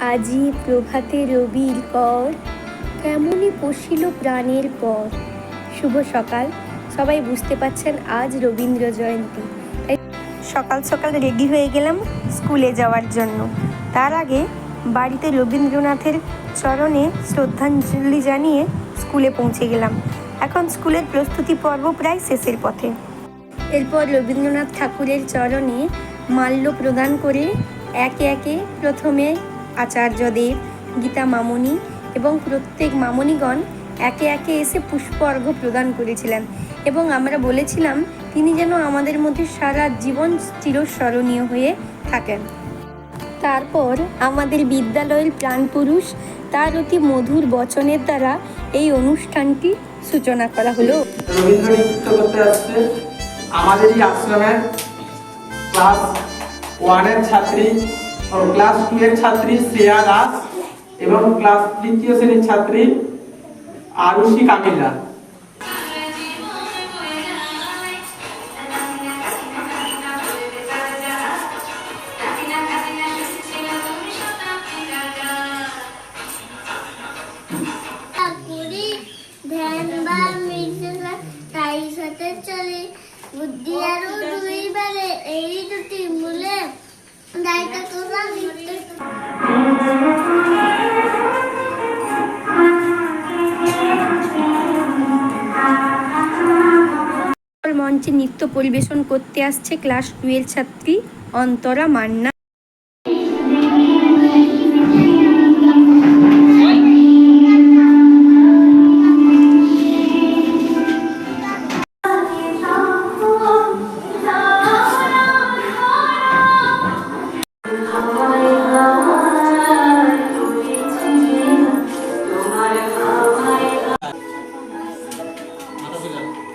আজি প্রভাতে রবির কর কেমনই পশিল প্রাণের পর। শুভ সকাল। সবাই বুঝতে পাচ্ছেন আজ রবীন্দ্র জয়ন্তী। তাই সকাল সকাল রেডি হয়ে গেলাম স্কুলে যাওয়ার জন্য। তার আগে বাড়িতে রবীন্দ্রনাথের চরণে শ্রদ্ধাঞ্জলি জানিয়ে স্কুলে পৌঁছে গেলাম। এখন স্কুলের প্রস্তুতি পর্ব প্রায় শেষের পথে। এরপর রবীন্দ্রনাথ ঠাকুরের চরণে মাল্য প্রদান করে একে একে প্রথমে আচার্যদেব গীতা মামনি এবং প্রত্যেক মামনিগণ একে একে এসে পুষ্প অর্ঘ্য প্রদান করেছিলেন এবং আমরা বলেছিলাম তিনি যেন আমাদের মধ্যে সারা জীবন চিরস্মরণীয় হয়ে থাকেন। তারপর আমাদের বিদ্যালয়ের প্রাণপুরুষ তার অতি মধুর বচনের দ্বারা এই অনুষ্ঠানটি সূচনা করা হলো। আমাদেরই আশ্রমের ক্লাস ওয়ানের ছাত্রী ও ক্লাস টু এর ছাত্রী শ্রেয়া দাস এবং ক্লাস তৃতীয় শ্রেণির ছাত্রী আরুষি কামিলা তাই সাথে চলে বুদ্ধি আরও দুই বারে এই দুটি মঞ্চে নৃত্য পরিবেশন করতে আসছে ক্লাস টুয়েলভ ছাত্রী অন্তরা মান্না।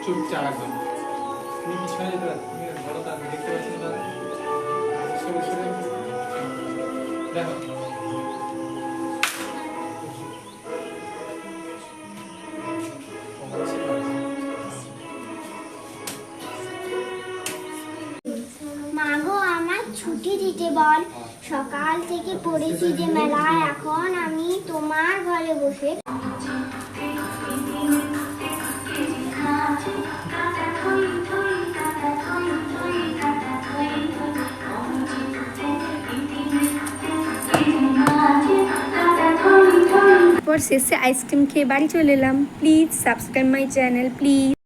চুপচাপ একদম তুমি পিছনে যেতে তুমি বড় তার দেখতে পাচ্ছি না। সরে সরে। দেখো। আমার ছুটি দিতে বল। সকাল থেকে পড়েছি যে মেলায় এখন আমি তোমার ঘরে বসে পর শেষে আইসক্রিম খেয়ে বাড়ি চলে এলাম please subscribe my channel please